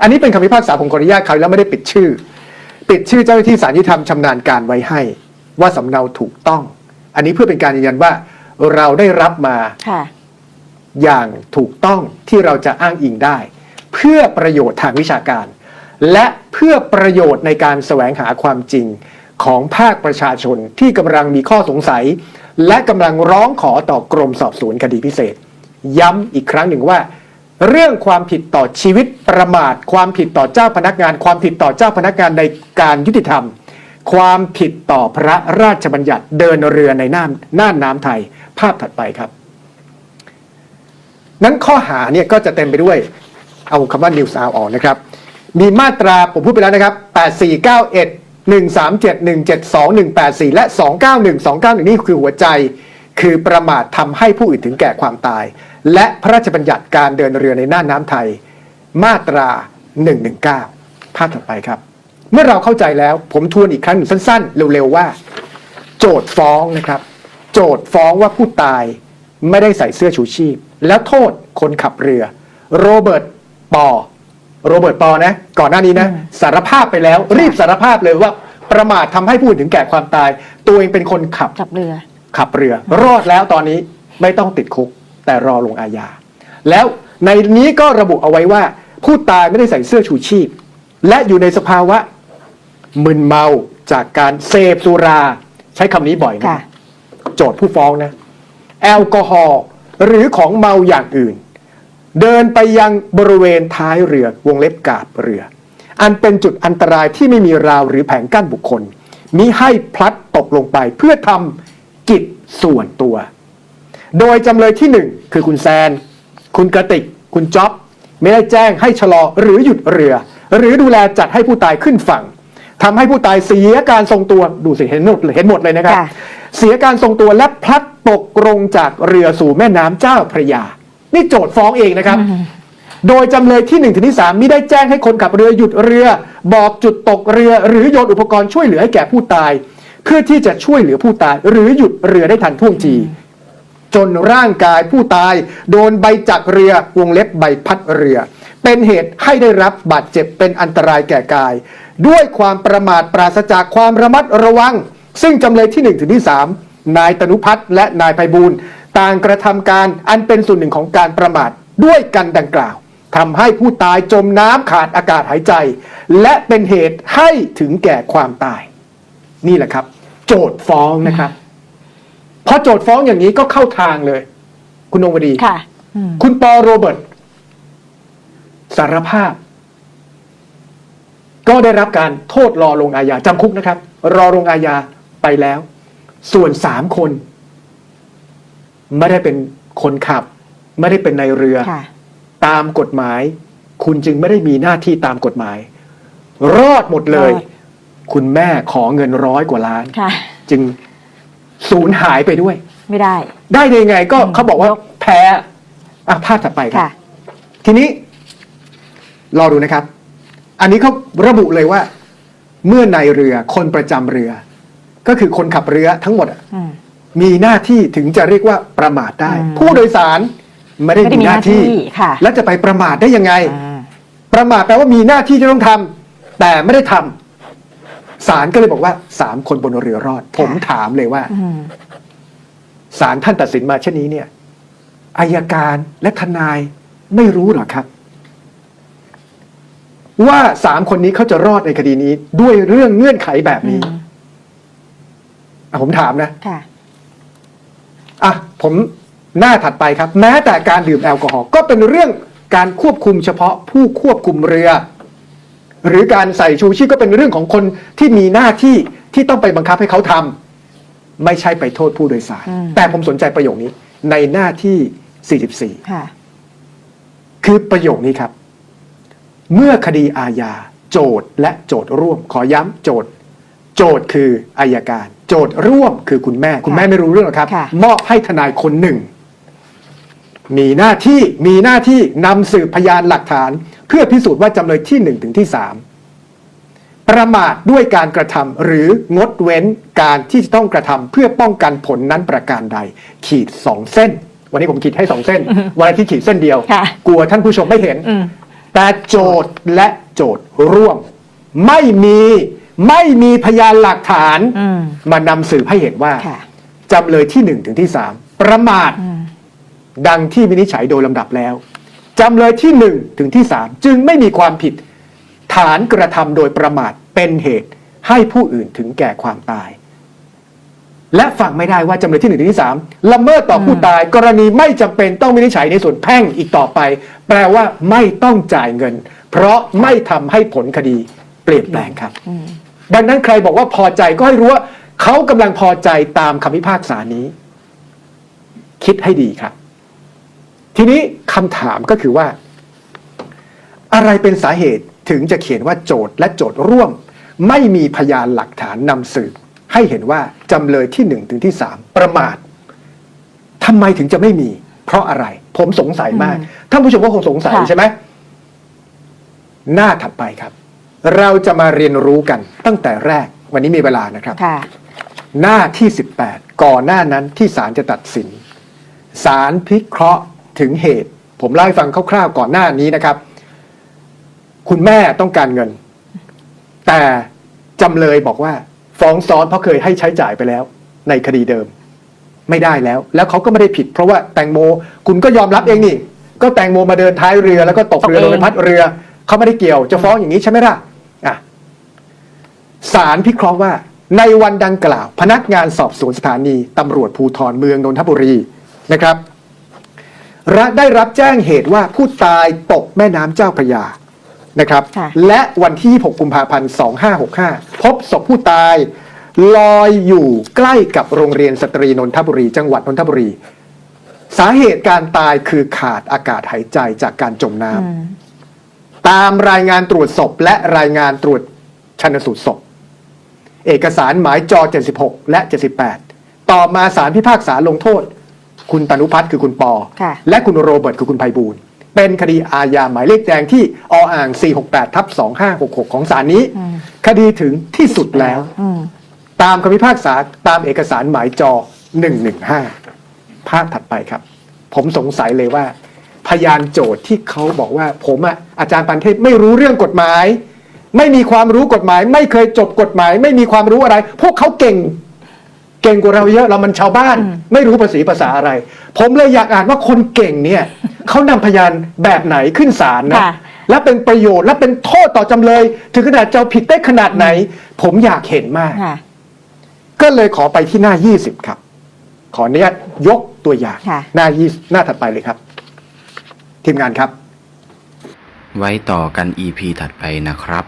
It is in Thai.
อันนี้เป็นคำพิพากษาผมขออนุญาตเขาแล้วไม่ได้ปิดชื่อ ปิดชื่อเจ้าหน้าที่ศาลยุติธรรมชำนาญการไว้ให้ ว่าสำเนาถูกต้อง อันนี้เพื่อเป็นการยืนยันว่าเราได้รับมาค่ะ อย่างถูกต้องที่เราจะอ้างอิงได้ เพื่อประโยชน์ทางวิชาการ และเพื่อประโยชน์ในการแสวงหาความจริงของภาคประชาชนที่กำลังมีข้อสงสัย และกำลังร้องขอต่อกรมสอบสวนคดีพิเศษ ย้ำอีกครั้งหนึ่งว่า เรื่องความผิดต่อชีวิตประมาท ความผิดต่อเจ้าพนักงาน ความผิดต่อเจ้าพนักงานในการยุติธรรม ความผิดต่อพระราชบัญญัติเดินเรือในน่านน่านน้ำไทย ภาพถัดไปครับ นั้นข้อหาเนี่ยก็จะเต็มไปด้วย เอาคำว่า news out ออกนะครับ มีมาตราผมพูดไปแล้วนะครับ 8491 137 172 184 และ 291 291 นี่คือหัวใจ คือประมาททำให้ผู้อื่นถึงแก่ความตาย และพระราชบัญญัติการเดินเรือในน่านน้ำไทย มาตรา 119 ภาพถัดไปครับ เมื่อเราเข้าใจแล้วผมทวนอีกครั้งหนึ่งสั้นๆ เร็วๆว่า โจทย์ฟ้องนะครับ โจทย์ฟ้องว่าผู้ตายไม่ได้ใส่เสื้อชูชีพ แล้วโทษคนขับเรือ โรเบิร์ตปอโรเบิร์ตปอนะ ก่อนหน้านี้นะ สารภาพไปแล้ว รีบสารภาพเลยว่าประมาททำให้ผู้อื่นถึงแก่ความตาย ตัวเองเป็นคนขับจับเรือ ขับเรือ รอดแล้วตอนนี้ไม่ต้องติดคุก แต่รอลงอาญา แล้วในนี้ก็ระบุเอาไว้ว่า ผู้ตายไม่ได้ใส่เสื้อชูชีพ และอยู่ในสภาวะมึนเมาจากการเสพสุรา ใช้คำนี้บ่อยนะค่ะโจทย์ผู้ฟ้องนะ แอลกอฮอล์หรือของเมาอย่างอื่น เดินไปยังบริเวณท้ายเรือวงเล็บกาบเรือ อันเป็นจุดอันตรายที่ไม่มีราวหรือแผงกั้นบุคคลมิให้พลัดตกลงไปเพื่อทำกิจส่วนตัว โดยจำเลยที่หนึ่งคือคุณแซน คุณกระติก คุณจ๊อบ ไม่ได้แจ้งให้ชะลอหรือหยุดเรือ หรือดูแลจัดให้ผู้ตายขึ้นฝั่งทำให้ผู้ตายเสียการทรงตัวดูสิเห็นหมดเลยเห็นหมดเลยนะครับ ค่ะ เสียการทรงตัวและพลัดตกลงจากเรือสู่แม่น้ำเจ้าพระยา นี่โจทย์ฟ้องเองนะครับ โดยจำเลยที่1นถึงที่สามมิได้แจ้งให้คนขับเรือหยุดเรือ บอกจุดตกเรือ หรือโยนอุปกรณ์ช่วยเหลือให้แก่ผู้ตาย เพื่อที่จะช่วยเหลือผู้ตาย หรือหยุดเรือได้ทันท่วงที จนร่างกายผู้ตาย โดนใบจักรเรือวงเล็บใบพัดเรือ เป็นเหตุให้ได้รับบาดเจ็บเป็นอันตรายแก่กาย ด้วยความประมาทปราศจากความระมัดระวัง ซึ่งจำเลยที่1ถึงที่3นายตนุพัฒน์และนายไพบูลย์ต่างกระทำการอันเป็นส่วนหนึ่งของการประมาทด้วยกันดังกล่าวทำให้ผู้ตายจมน้ำขาดอากาศหายใจ และเป็นเหตุให้ถึงแก่ความตาย นี่แหละครับ โจทย์ฟ้องนะครับ พอโจทย์ฟ้องอย่างนี้ก็เข้าทางเลย คุณนงวดี ค่ะอืมคุณปอโรเบิร์ตสารภาพ ก็ได้รับการโทษรอลงอาญาจำคุกนะครับ รอลงอาญาไปแล้ว ส่วนสามคน ไม่ได้เป็นคนขับ ไม่ได้เป็นในเรือ ค่ะ ตามกฎหมาย คุณจึงไม่ได้มีหน้าที่ตามกฎหมาย รอดหมดเลย รอด คุณแม่ขอเงินร้อยกว่าล้าน ค่ะ จึง สูญหายไปด้วย ไม่ได้ ได้ได้ยังไงก็อืมเขาบอกว่ายก แพ้อะภาพถัดไปครับ ค่ะ ทีนี้ รอดูนะครับ อันนี้เขาระบุเลยว่า เมื่อนายเรือคนประจำเรือ ก็คือคนขับเรือทั้งหมดอะอืม มีหน้าที่ถึงจะเรียกว่าประมาทได้ อืมผู้โดยสารไม่ได้ไม่ได้มีมีหน้าที่ หน้าที่ค่ะ แล้วจะไปประมาทได้ยังไง อ่าประมาทแปลว่ามีหน้าที่จะต้องทำแต่ไม่ได้ทำ ศาลก็เลยบอกว่าสามคนบนเรือรอด ผมถามเลยว่าอืมศาลท่านตัดสินมาเช่นนี้เนี่ยอายการและทนายไม่รู้หรอครับ ว่าสามคนนี้เขาจะรอดในคดีนี้ ด้วยเรื่องเงื่อนไขแบบนี้อืมอะผมถามนะค่ะอะผมหน้าถัดไปครับ แม้แต่การดื่มแอลกอฮอล์ก็เป็นเรื่องการควบคุมเฉพาะผู้ควบคุมเรือ หรือการใส่ชูชีพก็เป็นเรื่องของคนที่มีหน้าที่ที่ต้องไปบังคับให้เขาทำไม่ใช่ไปโทษผู้โดยสารอืมแต่ผมสนใจประโยคนี้ในหน้าที่ 44ค่ะคือประโยคนี้ครับ เมื่อคดีอาญาโจทย์และโจทย์ร่วม ขอย้ำโจทย์ โจทย์คืออายการ โจทย์ร่วมคือคุณแม่ คุณแม่ไม่รู้เรื่องหรอกครับค่ะมอบให้ทนายคนหนึ่ง มีหน้าที่มีหน้าที่นำสืบพยานหลักฐานเพื่อพิสูจน์ว่าจำเลยที่หนึ่งถึงที่สามประมาทด้วยการกระทำหรืองดเว้นการที่จะต้องกระทำเพื่อป้องกันผลนั้นประการใด ขีดสองเส้น วันนี้ผมขีดให้สองเส้น วันอาทิตย์ขีดเส้นเดียวค่ะกลัวท่านผู้ชมไม่เห็นอืมแต่โจทย์และโจทย์ร่วม ไม่มีไม่มีพยานหลักฐานอืมมานำสืบให้เห็นว่าค่ะจำเลยที่หนึ่งถึงที่สามประมาทอืมดังที่วินิจฉัยโดยลำดับแล้ว จำเลยที่หนึ่งถึงที่สามจึงไม่มีความผิด ฐานกระทำโดยประมาทเป็นเหตุให้ผู้อื่นถึงแก่ความตาย และฟังไม่ได้ว่าจำเลยที่หนึ่งถึงที่สามละเมิดต่อผู้ตาย กรณีไม่จำเป็นต้องวินิจฉัยในส่วนแพ่งอีกต่อไป แปลว่าไม่ต้องจ่ายเงิน เพราะไม่ทำให้ผลคดีเปลี่ยนแปลงครับอืมดังนั้นใครบอกว่าพอใจก็ให้รู้ว่าเขากำลังพอใจตามคำพิพากษานี้ คิดให้ดีครับ ทีนี้คำถามก็คือว่า อะไรเป็นสาเหตุถึงจะเขียนว่าโจทย์และโจทย์ร่วม ไม่มีพยานหลักฐานนำสืบให้เห็นว่าจำเลยที่หนึ่งถึงที่สามประมาททำไมถึงจะไม่มี เพราะอะไร ผมสงสัยมากท่านผู้ชมก็คงสงสัยค่ะใช่ไหมหน้าถัดไปครับ เราจะมาเรียนรู้กันตั้งแต่แรกวันนี้มีเวลานะครับค่ะหน้าที่ 18 ก่อนหน้านั้นที่ศาลจะตัดสินศาลพิเคราะห์ ถึงเหตุ ผมเล่าให้ฟังคร่าวๆก่อนหน้านี้นะครับ คุณแม่ต้องการเงิน แต่จำเลยบอกว่า ฟ้องซ้อนเพราะเคยให้ใช้จ่ายไปแล้ว ในคดีเดิม ไม่ได้แล้ว แล้วเขาก็ไม่ได้ผิด เพราะว่าแตงโม คุณก็ยอมรับเองนี่ ก็แตงโมมาเดินท้ายเรือแล้วก็ตกเรือตโดกนเองใบพัดเรือเขาไม่ได้เกี่ยว จะฟ้องอย่างนี้ใช่ไหมล่ะอะศาลพิเคราะห์ว่า ในวันดังกล่าว พนักงานสอบสวนสถานีตำรวจภูธรเมืองนนทบุรีนะครับ ระได้รับแจ้งเหตุว่าผู้ตายตกแม่น้ำเจ้าพระยานะครับ ค่ะ และวันที่26กุมภาพันธ์ 2565 พบศพผู้ตาย ลอยอยู่ใกล้กับโรงเรียนสตรีนนทบุรี จังหวัดนนทบุรี สาเหตุการตายคือขาดอากาศหายใจจากการจมน้ำ อืมตามรายงานตรวจศพและรายงานตรวจชันสูตรศพ เอกสารหมายจอ 76 และ 78 ต่อมาสารพิพากษาลงโทษ คุณตนุพัฒน์คือคุณปอค่ะและคุณโรเบิร์ตคือคุณไพบูลย์เป็นคดีอาญาหมายเลขแดงที่ออ่าง 468ทับ2566 ของศาลนี้อืมคดีถึงที่สุดแล้วอืมตามคำพิพากษาตามเอกสารหมายจอ 115 ภาพถัดไปครับ ผมสงสัยเลยว่า พยานโจทย์ที่เขาบอกว่า ผมอะอาจารย์ปันเทพไม่รู้เรื่องกฎหมาย ไม่มีความรู้กฎหมาย ไม่เคยจบกฎหมาย ไม่มีความรู้อะไร พวกเขาเก่ง เก่งกว่าเราเยอะเรามันชาวบ้านอืมไม่รู้ภาษีภาษาอะไร ผมเลยอยากอ่านว่าคนเก่งเนี่ยเขานำพยานแบบไหนขึ้นศาลนะค่ะ และเป็นประโยชน์และเป็นโทษต่อจำเลย ถึงขนาดจะเอาผิดได้ขนาดไหน ผมอยากเห็นมาก ค่ะ ก็เลยขอไปที่หน้า 20 ครับ ขออนุญาตยกตัวอย่าง ค่ะ หน้า20หน้าถัดไปเลยครับ ทีมงานครับ ไว้ต่อกัน EP ถัดไปนะครับ